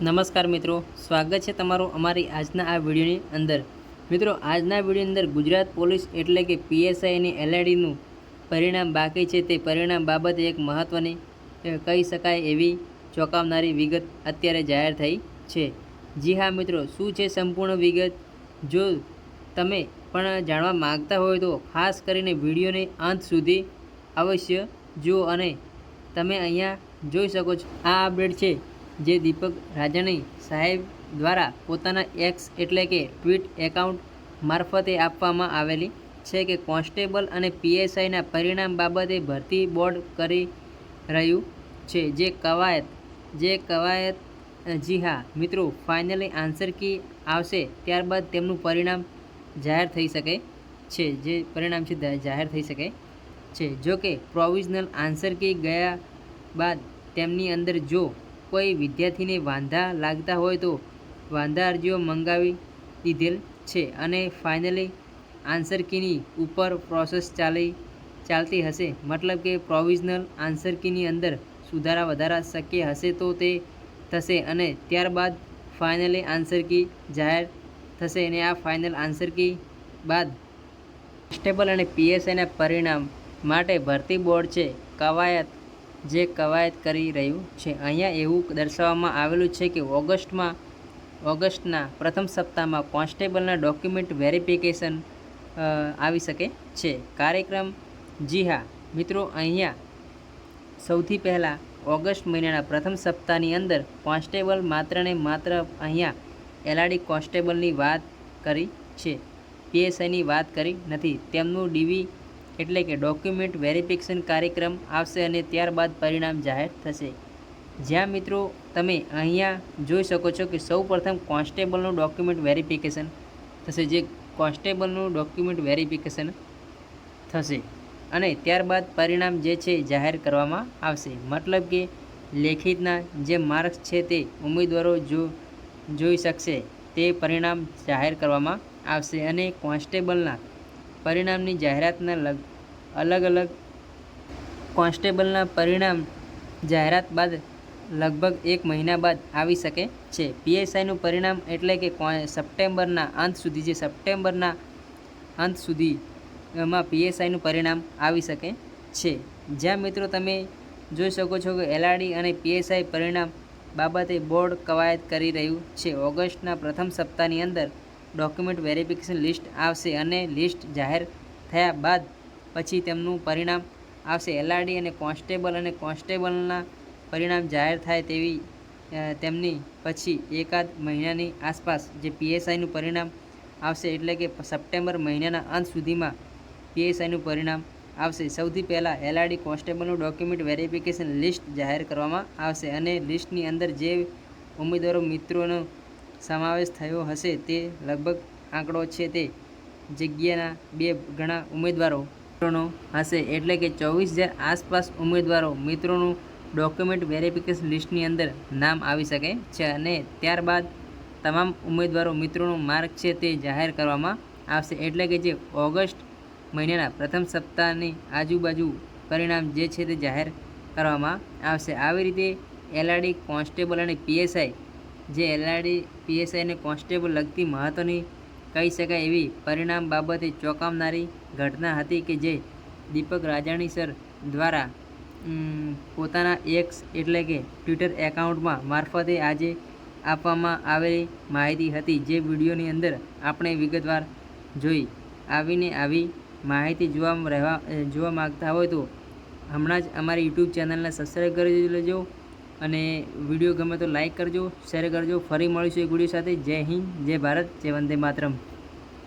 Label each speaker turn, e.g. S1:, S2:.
S1: નમસ્કાર મિત્રો, સ્વાગત છે તમારું અમારી આજના આ વિડીયોની અંદર. મિત્રો, આજના વિડીયોની અંદર ગુજરાત પોલીસ એટલે કે પીએસઆઈની એલઆઈડીનું પરિણામ બાકી છે. તે પરિણામ બાબતે એક મહત્ત્વની કહી શકાય એવી ચોંકાવનારી વિગત અત્યારે જાહેર થઈ છે. જી હા, મિત્રો, શું છે સંપૂર્ણ વિગત? જો તમે પણ જાણવા માગતા હોય તો ખાસ કરીને વિડીયોને અંત સુધી અવશ્ય જુઓ અને તમે અહીંયા જોઈ શકો છો. આ અપડેટ છે જે દીપક રાજાણી સાહેબ દ્વારા પોતાના એક્સ એટલે કે ટ્વીટ એકાઉન્ટ મારફતે આપવામાં આવેલી છે કે કોન્સ્ટેબલ અને પીએસઆઈના પરિણામ બાબતે ભરતી બોર્ડ કરી રહ્યું છે. જે કવાયત જે કવાયત જી હા, મિત્રો, ફાઇનલી આન્સર કી આવશે ત્યારબાદ તેમનું પરિણામ જાહેર થઈ શકે છે. જે પરિણામ છે જાહેર થઈ શકે છે. જો કે, પ્રોવિઝનલ આન્સર કી ગયા બાદ તેમની અંદર જો કોઈ વિદ્યાર્થીને વાંધા લાગતા હોય તો વાંધા અરજીઓ મંગાવી દીધેલ છે અને ફાઇનલી આન્સર કીની ઉપર પ્રોસેસ ચાલી, ચાલતી હશે. મતલબ કે પ્રોવિઝનલ આન્સર કીની અંદર સુધારા વધારા શક્ય હશે તો તે થશે અને ત્યારબાદ ફાઇનલી આન્સર કી જાહેર થશે અને આ ફાઇનલ આન્સર કી બાદ કોન્સ્ટેબલ અને પીએસઆઈના પરિણામ માટે ભરતી બોર્ડ છે કવાયત જે કવાયત કરી રહ્યું છે. અહીંયા એવું દર્શાવવામાં આવેલું છે કે ઓગસ્ટમાં, ઓગસ્ટના પ્રથમ સપ્તાહમાં કોન્સ્ટેબલના ડોક્યુમેન્ટ વેરિફિકેશન આવી શકે છે. કાર્યક્રમ જી હા, મિત્રો, અહીંયા સૌથી પહેલાં ઓગસ્ટ મહિનાના પ્રથમ સપ્તાહની અંદર કોન્સ્ટેબલ માત્ર ને માત્ર અહીંયા એલઆરડી કોન્સ્ટેબલની વાત કરી છે. પીએસઆઈની વાત કરી નથી. તેમનું ડીવી એટલે કે ડોક્યુમેન્ટ વેરિફિકેશન કાર્યક્રમ આવશે અને ત્યારબાદ પરિણામ જાહેર થશે. જ્યાં મિત્રો, તમે અહીંયા જોઈ શકો છો કે સૌ પ્રથમ કોન્સ્ટેબલનું ડોક્યુમેન્ટ વેરિફિકેશન થશે, જે કોન્સ્ટેબલનું ડોક્યુમેન્ટ વેરિફિકેશન થશે અને ત્યારબાદ પરિણામ જે છે જાહેર કરવામાં આવશે. મતલબ કે લેખિતના જે માર્ક્સ છે તે ઉમેદવારો જો જોઈ શકશે, તે પરિણામ જાહેર કરવામાં આવશે અને કોન્સ્ટેબલના પરિણામની જાહેરાતના લગ, અલગ અલગ કોન્સ્ટેબલના પરિણામ જાહેરાત બાદ લગભગ એક મહિના બાદ આવી શકે છે. પીએસઆઈનું પરિણામ એટલે કે સપ્ટેમ્બરના અંત સુધી, જે સપ્ટેમ્બરના અંત સુધી એમાં પીએસઆઈનું પરિણામ આવી શકે છે. જ્યાં મિત્રો તમે જોઈ શકો છો કે એલઆરડી અને પીએસઆઈ પરિણામ બાબતે બોર્ડ કવાયત કરી રહ્યું છે. ઓગસ્ટના પ્રથમ સપ્તાહની અંદર ડોક્યુમેન્ટ વેરિફિકેશન લિસ્ટ આવશે અને લિસ્ટ જાહેર થયા બાદ પછી તેમનું પરિણામ આવશે. એલઆરડી અને કોન્સ્ટેબલ અને કોન્સ્ટેબલના પરિણામ જાહેર થાય તેવી તેમની પછી એકાદ મહિનાની આસપાસ જે પીએસઆઈનું પરિણામ આવશે એટલે કે સપ્ટેમ્બર મહિનાના અંત સુધીમાં પીએસઆઈનું પરિણામ આવશે. સૌથી પહેલાં એલઆરડી કોન્સ્ટેબલનું ડોક્યુમેન્ટ વેરિફિકેશન લિસ્ટ જાહેર કરવામાં આવશે અને લિસ્ટની અંદર જે ઉમેદવારો મિત્રોનો સમાવેશ થયો હશે તે લગભગ આંકડો છે તે. જગ્યાના બે ઘણા ઉમેદવારો મિત્રોનો હશે એટલે કે ચોવીસ હજાર આસપાસ ઉમેદવારો મિત્રોનું ડોક્યુમેન્ટ વેરિફિકેશન લિસ્ટની અંદર નામ આવી શકે છે અને ત્યારબાદ તમામ ઉમેદવારો મિત્રોનું માર્ક છે તે જાહેર કરવામાં આવશે. એટલે કે જે ઓગસ્ટ મહિનાના પ્રથમ સપ્તાહની આજુબાજુ પરિણામ જે છે તે જાહેર કરવામાં આવશે. આવી રીતે એલઆરડી કોન્સ્ટેબલ અને પીએસઆઈ જે એલઆરડી પીએસઆઈને કોન્સ્ટેબલ લગતી મહત્ત્વની કહી શકાય એવી પરિણામ બાબતે ચોંકાવનારી ઘટના હતી કે જે દીપક રાજાણી સર દ્વારા પોતાના એક્સ એટલે કે ટ્વિટર એકાઉન્ટમાં મારફતે આજે આપવામાં આવેલી માહિતી હતી. જે વિડીયોની અંદર આપણે વિગતવાર જોઈ. આવીને આવી માહિતી જોવા રહેવા જોવા માગતા હોય તો હમણાં જ અમારી યુટ્યુબ ચેનલને સબસ્ક્રાઈબ કરી લેજો અને વીડિયો ગમે તો લાઇક કરજો, શેર કરજો. ફરી મળીશું એક વીડિયો સાથે. જય હિન્દ, જય ભારત, જય વંદે માતરમ.